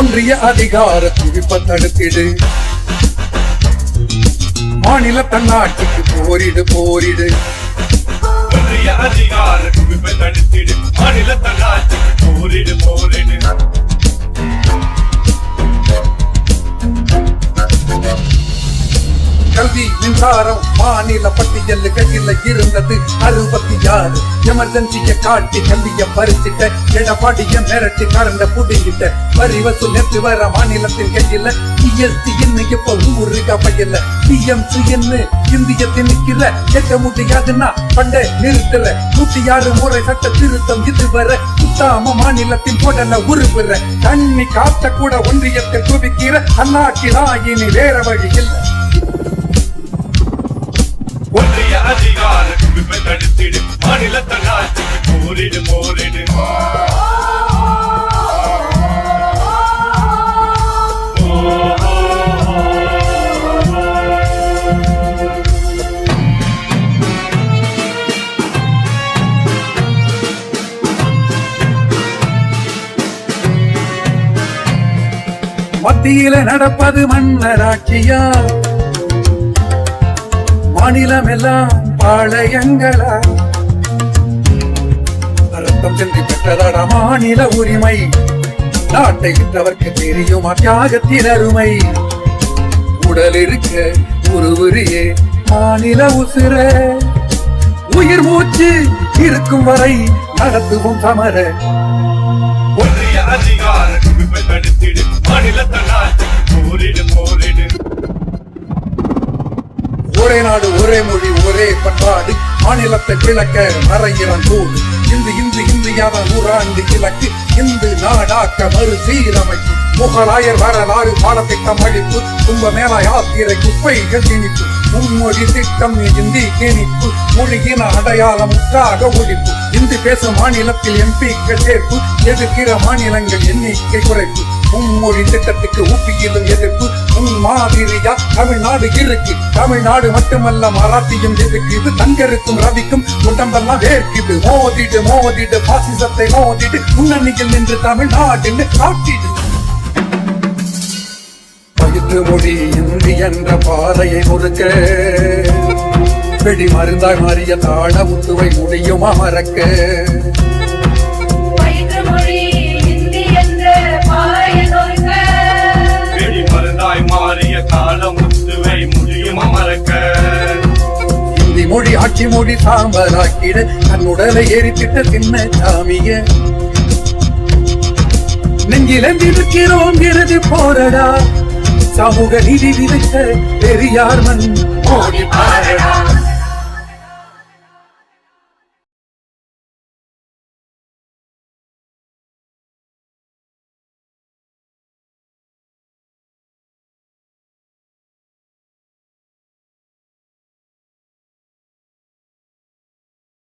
ஒன்றிய அதிகார குவிப்ப தடுத்திடு மாநில தன்னாட்சிக்கு போரிடு போரிடு. ஒன்றிய அதிகார குவிப்பை தடுத்திடு மாநில தன்னாட்சிக்கு போரிடு போரிடு. கல்வி மின்சாரம் மாநில பட்டியல் கையில் இருந்தது அறுபத்தி ஆறு எமர்ஜென்சிய காட்டி கல்விய பறிச்சிட்ட எடப்பாடிய மிரட்டி கரண்ட புடிங்கிட்ட. வரி வசூல் நேற்று வர மாநிலத்தின் கையில ஜிஎஸ்டி இன்னைக்கு இப்போ நூறு கையில பிஎம்சி என்ன இந்திய திணிக்கிற கேட்க முடியாதுன்னா பண்டை நிறுத்தல நூத்தி ஆறு முறை சட்ட திருத்தம் இதுவரை சுத்தாம மாநிலத்தின் போடல உருவுற. தண்ணி காத்த கூட ஒன்றியத்தை குவிக்கிற அண்ணாக்கி இனி வேற வழி இல்லை ஒன்றிய அதிகார குவிப்பை தடுத்திடு மாநில தன்னாட்சிக்கு போரிடு போரிடு மத்தியில நடப்பது மன்னராட்சியா? மாநிலம் எல்லாம் பாளையங்களா? ரத்தம் சென்று பெற்றதட மாநில உரிமை. நாட்டை விட்டவர்க்கு தெரியுமா தியாகத்தின் அருமை? உடல் இருக்க உருவுரியே மாநில உசுர. உயிர் மூச்சு இருக்கும் வரை நடத்துவோம் சமர. ஒன்றிய அதிகார குவிப்பை தடுத்திடு. மாநில தன்னாட்சிக்கு போரிடு போரிடு. ஒரே நாடு ஒரே மொழி. ஒரே பண்பாடு மாநிலத்தை விளக்க மறையிறன் கூடு. இந்து இந்து இந்தியாவின் நூறாண்டு இலக்கு இந்து நாடாக்க மறு சீரமைப்பு முகலாயர் வரலாறு பாடத்திட்டம் அளிப்பு கும்பமேளா யாத்திரை குப்பைகள் திணிப்பு. மும்மொழி திட்டம் இந்தி திணிப்பு. மொழியின அடையாளம் முற்றாக ஒழிப்பு. இந்து பேசும் மாநிலத்தில் எம்பிக்கள் சேர்ப்பு. எதிர்க்கிற மாநிலங்கள் எண்ணிக்கை குறைப்பு. மும்மொழி திட்டத்துக்கு ஊப்பியிலும் எதிர்ப்பு முன் மாதிரியா தமிழ்நாடு இருக்கு. தமிழ்நாடு மட்டுமல்ல மராத்தியும் எதிர்க்கு. இது தங்கருக்கும் ரவிக்கும் உடம்பெல்லாம் வேர்க்குது. மோதிடு மோதிடு பாசிசத்தை மோதிடு. முன்னணியில் நின்று தமிழ்நாடுன்னு காட்டிடு. பயிற்று மொழி இந்தி என்ற பாதையை முறுக்க. வெடி மருந்தாய் மாறிய தாழ முத்துவை முடியுமா மறக்க. மொழி ஆட்சி மொழி சாம்பலாக்கிட. தன் உடலை எரித்திட்ட சின்ன சாமிய நெஞ்சிலந்திருக்கிறோம் இறுதி போரடா. சமூக நீதி விதித்த பெரியார் மண். மோடி பாரடா.